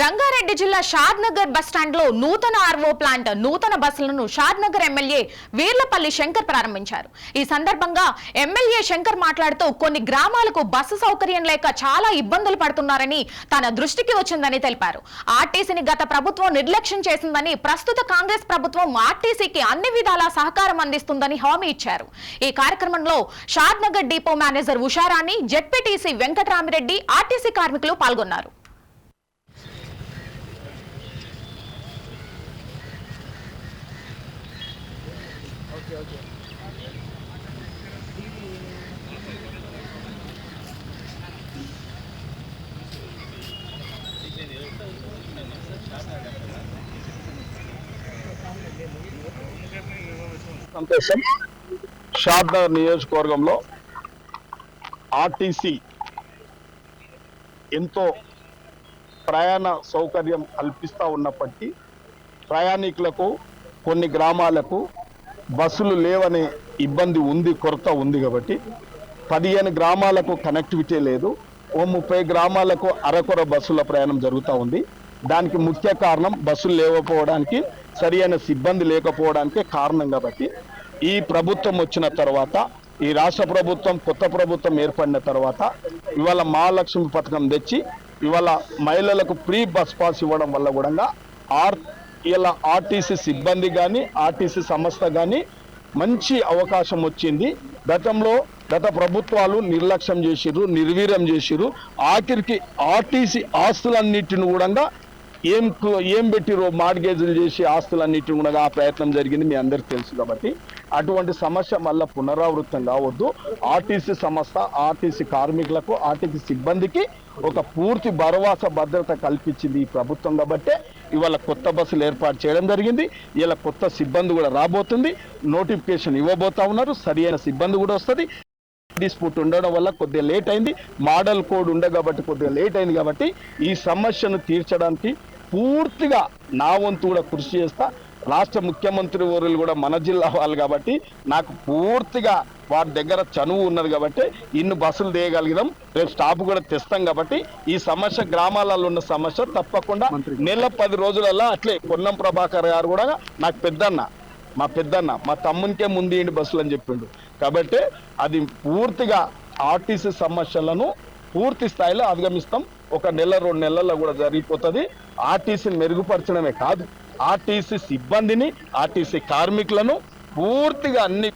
రంగారెడ్డి జిల్లా షాద్ నగర్లో నూతన ఆర్వో ప్లాంట్ నూతన బస్సులను షాద్ నగర్ ఎమ్మెల్యే వీర్లపల్లి శంకర్ ప్రారంభించారు. ఈ సందర్భంగా ఎమ్మెల్యే శంకర్ మాట్లాడుతూ కొన్ని గ్రామాలకు బస్సు సౌకర్యం లేక చాలా ఇబ్బందులు పడుతున్నారని తన దృష్టికి వచ్చిందని తెలిపారు. ఆర్టీసీని గత ప్రభుత్వం నిర్లక్ష్యం చేసిందని ప్రస్తుత కాంగ్రెస్ ప్రభుత్వం ఆర్టీసీకి అన్ని విధాలా సహకారం అందిస్తుందని హామీ ఇచ్చారు. ఈ కార్యక్రమంలో Shadnagar depot manager Usharani ZPTC Venkataramireddy RTC కార్మికులు పాల్గొన్నారు. సంతోషం. షాద్నగర్ నియోజకవర్గంలో ఆర్టీసీ ఎంతో ప్రయాణ సౌకర్యం కల్పిస్తూ ఉన్నప్పటికీ ప్రయాణికులకు కొన్ని గ్రామాలకు బస్సులు లేవని ఇబ్బంది ఉంది కొరత ఉంది కాబట్టి పదిహేను గ్రామాలకు కనెక్టివిటీ లేదు. ఓ ముప్పై గ్రామాలకు అరకొర బస్సుల ప్రయాణం జరుగుతూ ఉంది. దానికి ముఖ్య కారణం బస్సులు లేకపోవడానికి సరి అయిన సిబ్బంది లేకపోవడానికే కారణం కాబట్టి ఈ ప్రభుత్వం వచ్చిన తర్వాత ఈ రాష్ట్ర ప్రభుత్వం కొత్త ప్రభుత్వం ఏర్పడిన తర్వాత ఇవాళ మహాలక్ష్మి పథకం తెచ్చి ఇవాళ మహిళలకు ఫ్రీ బస్ పాస్ ఇవ్వడం వల్ల కూడా ఆర్ ఇలా ఆర్టీసీ సిబ్బంది కానీ ఆర్టీసీ సంస్థ కానీ మంచి అవకాశం వచ్చింది. గతంలో గత ప్రభుత్వాలు నిర్లక్ష్యం చేసిర్రు నిర్వీర్యం చేసిర్రు. ఆఖరికి ఆర్టీసీ ఆస్తులన్నిటిని కూడా ఏం ఏం పెట్టిరో మార్గేజీలు చేసి ఆస్తులన్నిటిని కూడా ఆ ప్రయత్నం జరిగింది మీ అందరికి తెలుసు కాబట్టి. అటువంటి సమస్య మళ్ళీ పునరావృతం కావద్దు. ఆర్టీసీ సంస్థ ఆర్టీసీ కార్మికులకు ఆర్టీసీ సిబ్బందికి ఒక పూర్తి భరోసా భద్రత కల్పించింది ఈ ప్రభుత్వం కాబట్టే ఇవాళ కొత్త బస్సులు ఏర్పాటు చేయడం జరిగింది. ఇలా కొత్త సిబ్బంది కూడా రాబోతుంది. నోటిఫికేషన్ ఇవ్వబోతా ఉన్నారు. సరి అయిన సిబ్బంది కూడా వస్తుంది. డిస్ప్యూట్ ఉండడం వల్ల కొద్దిగా లేట్ అయింది. మోడల్ కోడ్ ఉండే కాబట్టి కొద్దిగా లేట్ అయింది కాబట్టి ఈ సమస్యను తీర్చడానికి పూర్తిగా నా వంతు కూడా కృషి చేస్తా. రాష్ట్ర ముఖ్యమంత్రి వర్యులు కూడా మన జిల్లా వాళ్ళు కాబట్టి నాకు పూర్తిగా వారి దగ్గర చనువు ఉన్నది కాబట్టి ఇన్ని బస్సులు తీయగలిగినాం. రేపు స్టాప్ కూడా తెస్తాం కాబట్టి ఈ సమస్య గ్రామాలలో ఉన్న సమస్య తప్పకుండా నెల పది రోజులలో అట్లే పొన్నం ప్రభాకర్ గారు కూడా నాకు పెద్దన్న మా పెద్దన్న మా తమ్మునికే ముందు ఏంటి బస్సులు అని చెప్పిండు. కాబట్టి అది పూర్తిగా ఆర్టీసీ సమస్యలను పూర్తి స్థాయిలో అధిగమిస్తాం. ఒక నెల రెండు నెలల్లో కూడా జరిగిపోతుంది. ఆర్టీసీని మెరుగుపరచడమే కాదు. ఆర్టీసీ సిబ్బందిని ఆర్టీసీ కార్మికులను పూర్తిగా అన్ని